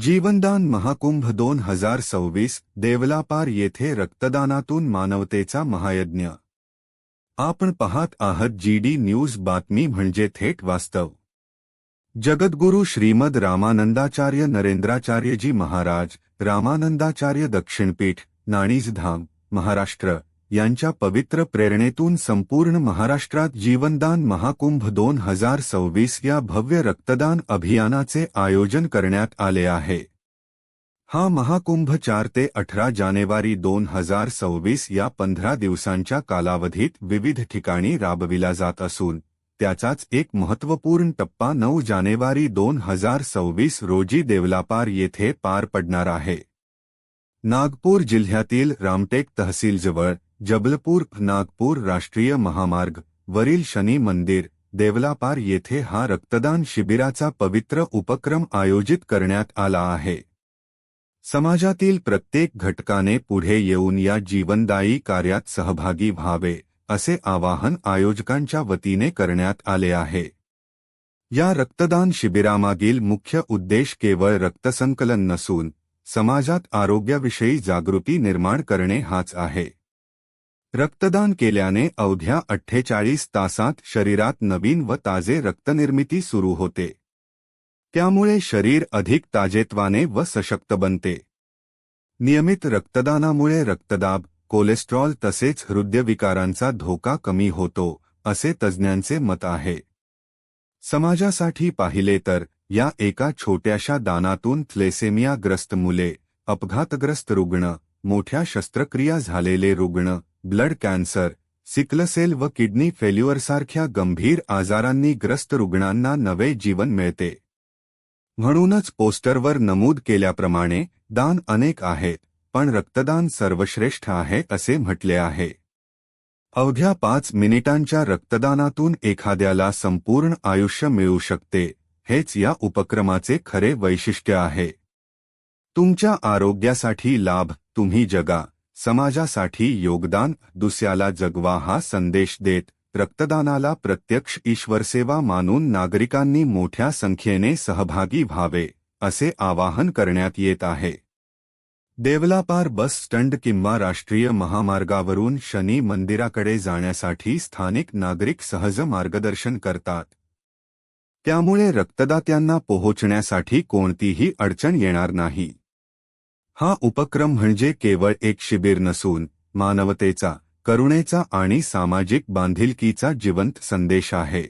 जीवनदान महाकुंभ दोन हजार सव्वीस देवलापार येथे रक्तदानातून मानवतेचा महायज्ञ. आपण पाहत आहात जीडी न्यूज बातमी म्हणजे थेट वास्तव. जगद्गुरु श्रीमद रामानंदाचार्य नरेंद्राचार्यजी महाराज रामानंदाचार्य दक्षिणपीठ नाणीजधाम महाराष्ट्र. यांच्या पवित्र प्रेरणेतून संपूर्ण महाराष्ट्रात जीवनदान महाकुंभ दोन हजार सव्वीस या भव्य रक्तदान अभियानाचे आयोजन करण्यात आले आहे. हा महाकुंभ चार ते अठरा जानेवारी दोन हजार सव्वीस या पंधरा दिवसांच्या कालावधीत विविध ठिकाणी राबविला जात असून त्याचाच एक महत्त्वपूर्ण टप्पा नऊ जानेवारी दोन हजार सव्वीस रोजी देवलापार येथे पार पडणार आहे. नागपूर जिल्ह्यातील रामटेक तहसीलजवळ जबलपूर नागपूर राष्ट्रीय महामार्ग वरील शनी मंदिर देवलापार येथे हा रक्तदान शिबिराचा पवित्र उपक्रम आयोजित करण्यात आला आहे. समाजातील प्रत्येक घटकाने पुढे येऊन या जीवनदायी कार्यात सहभागी व्हावे असे आवाहन आयोजकांच्या वतीने करण्यात आले आहे. या रक्तदान शिबिरामागील मुख्य उद्देश केवळ रक्तसंकलन नसून समाजात आरोग्याविषयी जागृती निर्माण करणे हाच आहे. रक्तदान केल्याने अवघ्या अठ्ठेचाळीस तासात शरीरात नवीन व ताजे रक्तनिर्मिती सुरू होते. त्यामुळे शरीर अधिक ताजेत्वाने व सशक्त बनते. नियमित रक्तदानामुळे रक्तदाब कोलेस्ट्रॉल तसेच हृदयविकारांचा धोका कमी होतो असे तज्ज्ञांचे मत आहे. समाजासाठी पाहिले तर या एका छोट्याशा दानातून थ्लेसेमियाग्रस्त मुले अपघातग्रस्त रुग्ण मोठ्या शस्त्रक्रिया झालेले रुग्ण ब्लड कॅन्सर सिकलसेल व किडनी फेल्युअरसारख्या गंभीर आजारांनी ग्रस्त रुग्णांना नवे जीवन मिळते. म्हणूनच पोस्टरवर नमूद केल्याप्रमाणे दान अनेक आहेत पण रक्तदान सर्वश्रेष्ठ आहे असे म्हटले आहे. अवघ्या पाच मिनिटांच्या रक्तदानातून एखाद्याला संपूर्ण आयुष्य मिळू शकते हेच या उपक्रमाचे खरे वैशिष्ट्य आहे. तुमच्या आरोग्यासाठी लाभ तुम्ही जगा. समाजासाठी योगदान, दुसऱ्याला जगवा हा संदेश देत, रक्तदानाला प्रत्यक्ष ईश्वरसेवा मानून नागरिकांनी मोठ्या संख्येने सहभागी व्हावे, असे आवाहन करण्यात येत आहे. देवलापार बस स्टँड किंवा राष्ट्रीय महामार्गावरून शनी मंदिराकडे जाण्यासाठी स्थानिक नागरिक सहज मार्गदर्शन करतात. त्यामुळे रक्तदात्यांना पोहोचण्यासाठी कोणतीही अडचण येणार नाही. हा उपक्रम म्हणजे केवळ एक शिबिर नसून मानवतेचा करुणेचा आणि सामाजिक बांधिलकीचा जिवंत संदेश आहे.